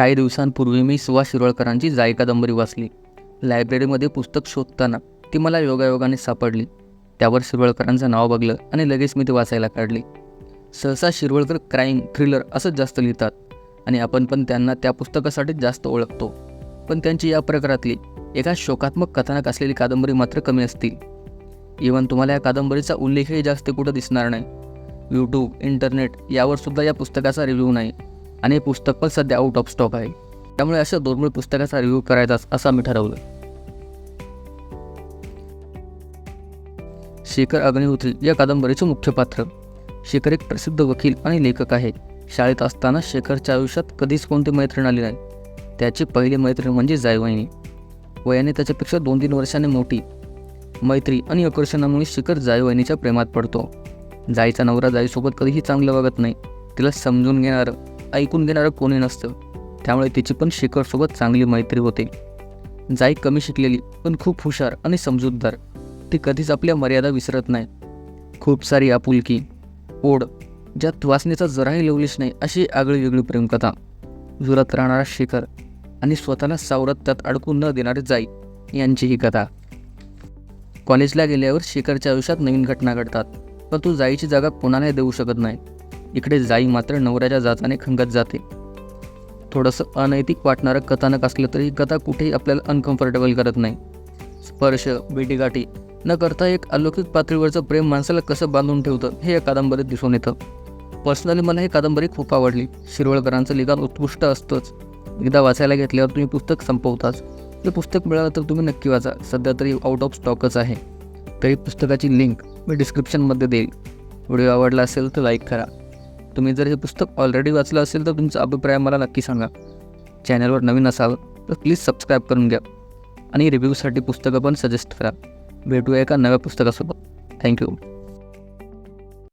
काही दिवसांपूर्वी मी सुभाष शिरोळकरांची जाई कादंबरी वाचली. लायब्ररीमध्ये पुस्तक शोधताना ती मला योगायोगाने सापडली. त्यावर शिरवळकरांचं नाव बघलं आणि लगेच मी ते वाचायला काढली. सहसा शिरवळकर क्राईम थ्रिलर असंच जास्त लिहितात आणि आपण पण त्यांना त्या पुस्तकासाठी जास्त ओळखतो. पण त्यांची या प्रकारातली एका शोकात्मक कथानक असलेली कादंबरी मात्र कमी असतील. इवन तुम्हाला या कादंबरीचा उल्लेखही जास्त कुठं दिसणार नाही. यूट्यूब इंटरनेट यावर सुद्धा या पुस्तकाचा रिव्ह्यू नाही. आणि हे पुस्तक पण सध्या आउट ऑफ स्टॉक आहे. त्यामुळे अशा दुर्मिळ पुस्तकाचा रिव्ह्यू करायचाच असं आम्ही ठरवलं. शेखर अग्निहोत्री या कादंबरीचे मुख्य पात्र. शेखर एक प्रसिद्ध वकील आणि लेखक आहे. शाळेत असताना शेखरच्या आयुष्यात कधीच कोणती मैत्रीण आली नाही. त्याची पहिली मैत्रीण म्हणजे जायवाहिनी वयाने त्याच्यापेक्षा दोन तीन वर्षाने मोठी. मैत्री आणि आकर्षणामुळे शिखर जायवाहिनीच्या प्रेमात पडतो. जाईचा नवरा जाईसोबत कधीही चांगलं वागत नाही. तिला समजून घेणारं. ऐकून घेणारं कोणी नसतं. त्यामुळे तिची पण शिखरसोबत चांगली मैत्री होते. जाई कमी शिकलेली पण खूप हुशार आणि समजूतदार. ती कधीच आपल्या मर्यादा विसरत नाही. खूप सारी आपुलकी ओढ ज्यात वासनेचा जराही लवलीच नाही अशी आगळी वेगळी प्रेमकथा. जुरात राहणारा शिखर आणि स्वतःला सावरत त्यात अडकून न देणारे जाई यांची ही कथा. कॉलेजला गेल्यावर शिखरच्या आयुष्यात नवीन घटना घडतात पण तू जाईची जागा कोणालाही देऊ शकत नाही. इकडे जाई मात्र नवऱ्याच्या जाचाने खंगत जाते. थोडंसं अनैतिक वाटणारं कथानक असलं तरी ही कथा कुठेही आपल्याला अनकम्फर्टेबल करत नाही. स्पर्श भेटीगाठी न करता एक अलौकिक पातळीवरचं प्रेम माणसाला कसं बांधून ठेवतं हे या कादंबरीत दिसून येतं. पर्सनली मला ही कादंबरी खूप आवडली. शिरवळकरांचं लिखाण उत्कृष्ट असतंच. एकदा वाचायला घेतल्यावर तुम्ही पुस्तक संपवताच. ते पुस्तक मिळालं तर तुम्ही नक्की वाचा. सध्या तरी आउट ऑफ स्टॉकच आहे. तरी पुस्तकाची लिंक मी डिस्क्रिप्शनमध्ये देईल. व्हिडिओ आवडला असेल तर लाईक करा. तुम्ही जर हे पुस्तक ऑलरेडी वाचलं असेल तर तुमचा अभिप्राय मला नक्की सांगा. चॅनलवर नवीन असाल तर प्लीज सबस्क्राईब करून घ्या. आणि रिव्ह्यूसाठी पुस्तकं पण सजेस्ट करा. भेटूया एका नव्या पुस्तकासोबत. थँक्यू